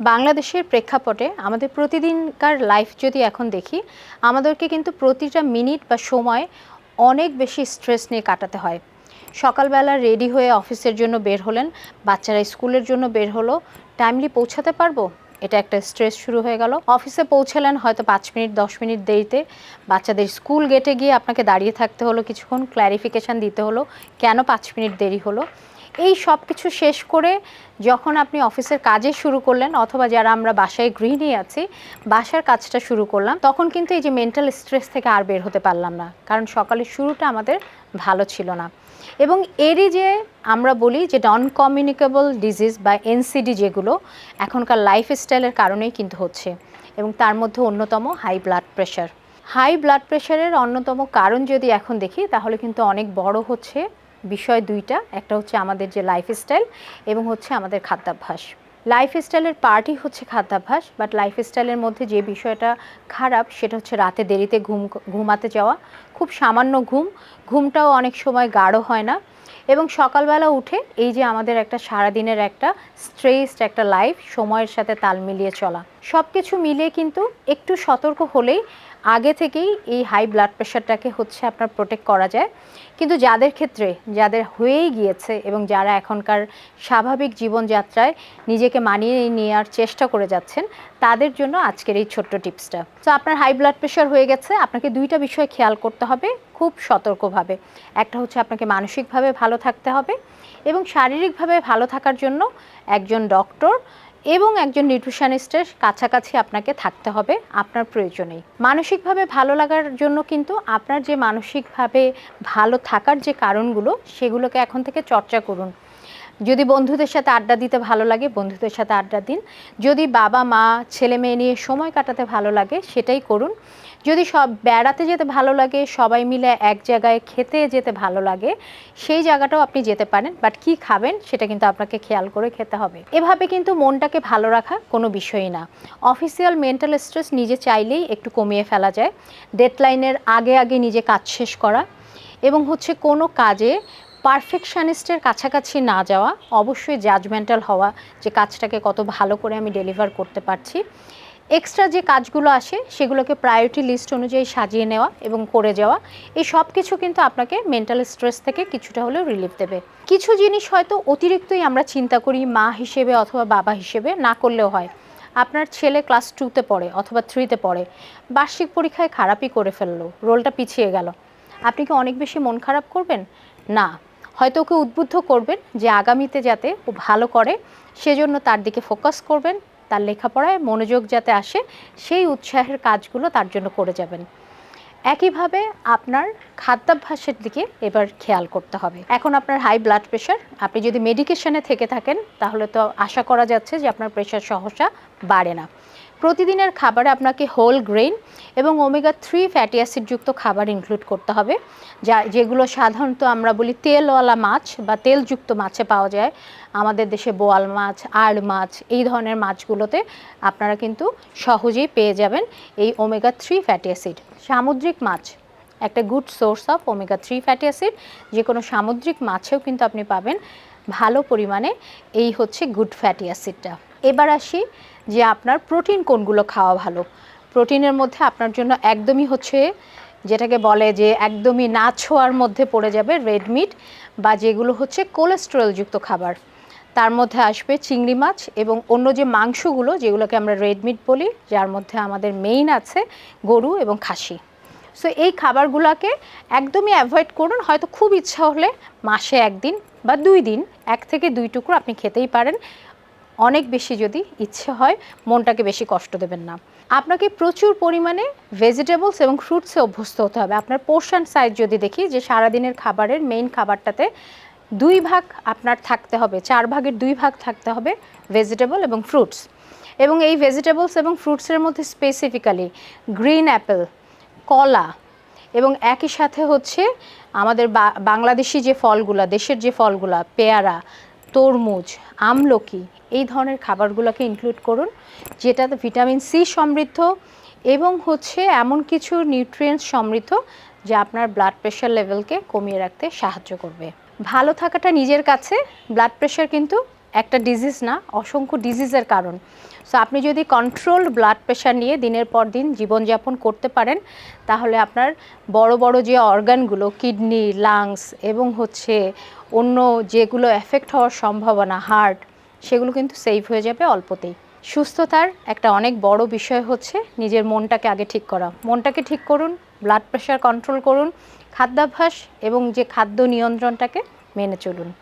বাংলাদেশের প্রেক্ষাপটে আমাদের প্রতিদিনকার লাইফ যদি এখন দেখি, আমাদেরকে কিন্তু প্রতিটা মিনিট বা সময় অনেক বেশি স্ট্রেস নিয়ে কাটাতে হয়। সকালবেলা রেডি হয়ে অফিসের জন্য বের হলেন, বাচ্চারা স্কুলের জন্য বের হলো টাইমলি পৌঁছাতে পারব? এটা একটা স্ট্রেস শুরু হয়ে গেল। অফিসে পৌঁছালেন হয়তো পাঁচ মিনিট দশ মিনিট দেরিতে। বাচ্চাদের স্কুল গেটে গিয়ে আপনাকে দাঁড়িয়ে থাকতে হলো, কিছুক্ষণ ক্ল্যারিফিকেশান দিতে হলো, কেন পাঁচ মিনিট দেরি হলো? এই সব কিছু শেষ করে যখন আপনি অফিসের কাজে শুরু করলেন, অথবা যারা আমরা বাসায় গৃহিণী আছি, বাসার কাজটা শুরু করলাম, তখন কিন্তু এই যে মেন্টাল স্ট্রেস থেকে আর বের হতে পারলাম না। কারণ সকালের শুরুটা আমাদের ভালো ছিল না। এবং এরই যে আমরা বলি যে নন কমিউনিকেবল ডিজিজ বা এনসিডি যেগুলো, এখনকার লাইফ স্টাইলের কারণেই কিন্তু হচ্ছে। এবং তার মধ্যে অন্যতম high blood pressure high blood প্রেশারের অন্যতম কারণ যদি এখন দেখি, তাহলে কিন্তু অনেক বড় হচ্ছে বিষয় দুইটা, একটা হচ্ছে আমাদের যে লাইফস্টাইল এবং হচ্ছে আমাদের খাদ্যাভ্যাস। লাইফস্টাইলের পার্টই হচ্ছে খাদ্যাভ্যাস বাট লাইফস্টাইলের মধ্যে যে বিষয়টা খারাপ, সেটা হচ্ছে রাতে দেরিতে ঘুম, ঘুমাতে যাওয়া। খুব সামান্য ঘুম, ঘুমটাও অনেক সময় গাঢ় হয় না। এবং সকালবেলা উঠে এই যে আমাদের একটা সারাদিনের একটা স্ট্রেসড একটা লাইফ সময়ের সাথে তাল মিলিয়ে চলা। সব কিছু মিলিয়ে কিন্তু একটু সতর্ক হলেই আগে থেকেই এই হাই ব্লাড প্রেশারটাকে হচ্ছে আপনার প্রোটেক্ট করা যায়। কিন্তু যাদের ক্ষেত্রে, যাদের হয়েই গিয়েছে এবং যারা এখনকার স্বাভাবিক জীবনযাত্রায় নিজেকে মানিয়ে নেওয়ার চেষ্টা করে যাচ্ছেন, তাদের জন্য আজকের এই ছোট্ট টিপসটা। তো আপনার হাই ব্লাড প্রেশার হয়ে গেছে, আপনাকে দুইটা বিষয় খেয়াল করতে হবে খুব সতর্কভাবে। একটা হচ্ছে আপনাকে মানসিকভাবে ভালো থাকতে হবে এবং শারীরিকভাবে ভালো থাকার জন্য একজন ডক্টর এবং একজন নিউট্রিশনিস্টের কাছাকাছি আপনাকে থাকতে হবে, আপনার প্রয়োজনেই। মানসিকভাবে ভালো লাগার জন্য কিন্তু আপনার যে মানসিকভাবে ভালো থাকার যে কারণগুলো, সেগুলোকে এখন থেকে চর্চা করুন। যদি বন্ধুদের সাথে আড্ডা দিতে ভালো লাগে, বন্ধুদের সাথে আড্ডা দিন। যদি বাবা মা ছেলে মেয়ে নিয়ে সময় কাটাতে ভালো লাগে, সেটাই করুন। যদি সব বেড়াতে যেতে ভালো লাগে, সবাই মিলে এক জায়গায় খেতে যেতে ভালো লাগে, সেই জায়গাটাও আপনি যেতে পারেন বাট কি খাবেন সেটা কিন্তু আপনাকে খেয়াল করে খেতে হবে। এভাবে কিন্তু মনটাকে ভালো রাখা কোনো বিষয়ই না। অফিসিয়াল মেন্টাল স্ট্রেস নিজে চাইলেই একটু কমিয়ে ফেলা যায়। ডেডলাইনের আগে আগে নিজে কাজ শেষ করা এবং হচ্ছে কোনো কাজে পারফেকশনিস্টের কাছাকাছি না যাওয়া, অবশ্যই জাজমেন্টাল হওয়া যে কাজটাকে কত ভালো করে আমি ডেলিভার করতে পারছি। এক্সট্রা যে কাজগুলো আসে, সেগুলোকে প্রায়োরিটি লিস্ট অনুযায়ী সাজিয়ে নেওয়া এবং করে যাওয়া, এই সব কিছু কিন্তু আপনাকে মেন্টাল স্ট্রেস থেকে কিছুটা হলেও রিলিফ দেবে। কিছু জিনিস হয়তো অতিরিক্তই আমরা চিন্তা করি, মা হিসেবে অথবা বাবা হিসেবে না করলেও হয়। আপনার ছেলে ক্লাস টুতে পড়ে অথবা থ্রিতে পড়ে, বার্ষিক পরীক্ষায় খারাপই করে ফেলল রোলটা পিছিয়ে গেল। আপনি কি অনেক বেশি মন খারাপ করবেন? না। হয়তো ওকে উদ্বুদ্ধ করবেন যে আগামীতে যাতে ও ভালো করে, সেজন্য তার দিকে ফোকাস করবেন। তার লেখাপড়ায় মনোযোগ যাতে আসে, সেই উৎসাহের কাজগুলো তার জন্য করে যাবেন। একইভাবে আপনার খাদ্যাভ্যাসের দিকে এবার খেয়াল করতে হবে। এখন আপনার হাই ব্লাড প্রেশার আপনি যদি মেডিকেশনে থেকে থাকেন, তাহলে তো আশা করা যাচ্ছে যে আপনার প্রেশার সহসা বাড়ে না। প্রতিদিনের খাবারে আপনাকে হোল গ্রেন এবং ওমেগা থ্রি ফ্যাটি অ্যাসিডযুক্ত খাবার ইনক্লুড করতে হবে। যা, যেগুলো সাধারণত আমরা বলি তেলওয়ালা মাছ বা তেলযুক্ত মাছে পাওয়া যায়। আমাদের দেশে বোয়াল মাছ, আড় মাছ, এই ধরনের মাছগুলোতে আপনারা কিন্তু সহজেই পেয়ে যাবেন এই ওমেগা থ্রি ফ্যাটি অ্যাসিড সামুদ্রিক মাছ, একটা good source of omega three fatty acid যে কোনো সামুদ্রিক মাছেও কিন্তু আপনি পাবেন। ভালো পরিমাণে এই হচ্ছে গুড ফ্যাটি অ্যাসিডটা এবার আসি যে আপনার প্রোটিন কোনগুলো খাওয়া ভালো। প্রোটিনের মধ্যে আপনার জন্য একদমই হচ্ছে যেটাকে বলে যে একদমই না ছোঁয়ার মধ্যে পড়ে যাবে রেড মিট বা যেগুলো হচ্ছে কোলেস্টেরলযুক্ত খাবার। তার মধ্যে আসবে চিংড়ি মাছ এবং অন্য যে মাংসগুলো যেগুলোকে আমরা রেড মিট বলি, যার মধ্যে আমাদের মেইন আছে গরু এবং খাসি। সো এই খাবারগুলোকে একদমই অ্যাভয়েড করুন, হয়তো খুব ইচ্ছা হলে মাসে একদিন বা দুই দিন, এক থেকে দুই টুকরো আপনি খেতেই পারেন। অনেক বেশি যদি ইচ্ছে হয়, মনটাকে বেশি কষ্ট দেবেন না। আপনাকে প্রচুর পরিমাণে ভেজিটেবলস এবং ফ্রুটসে অভ্যস্ত হতে হবে। আপনার পোর্শন সাইজ যদি দেখি যে সারাদিনের খাবারের মেইন খাবারটাতে দুই ভাগ আপনার থাকতে হবে, চার ভাগের দুই ভাগ থাকতে হবে ভেজিটেবল এবং ফ্রুটস এবং এই ভেজিটেবলস এবং ফ্রুটসের মধ্যে স্পেসিফিক্যালি গ্রিন অ্যাপেল কলা এবং একই সাথে হচ্ছে আমাদের বাংলাদেশি যে ফলগুলা, দেশের যে ফলগুলা, পেয়ারা তরমুজ, আমলকি, এই ধরনের খাবারগুলোকে ইনক্লুড করুন, যেটাতে ভিটামিন সি সমৃদ্ধ এবং হচ্ছে এমন কিছু নিউট্রিয়েন্টস সমৃদ্ধ যা আপনার ব্লাড প্রেশার লেভেলকে কমিয়ে রাখতে সাহায্য করবে। ভালো থাকাটা নিজের কাছে ব্লাড প্রেশার কিন্তু একটা ডিজিজ না, অসংখ্য ডিজিজের কারণ। সো আপনি যদি কন্ট্রোল ব্লাড প্রেশার নিয়ে দিনের পর দিন জীবনযাপন করতে পারেন, তাহলে আপনার বড় বড় যে অর্গানগুলো কিডনি লাংস এবং হচ্ছে অন্য যেগুলো এফেক্ট হওয়ার সম্ভাবনা হার্ট সেগুলো কিন্তু সেভ হয়ে যাবে অল্পতেই। সুস্থতার একটা অনেক বড় বিষয় হচ্ছে নিজের মনটাকে আগে ঠিক করা। মনটাকে ঠিক করুন ব্লাড প্রেশার কন্ট্রোল করুন, খাদ্যাভ্যাস এবং যে খাদ্য নিয়ন্ত্রণটাকে মেনে চলুন।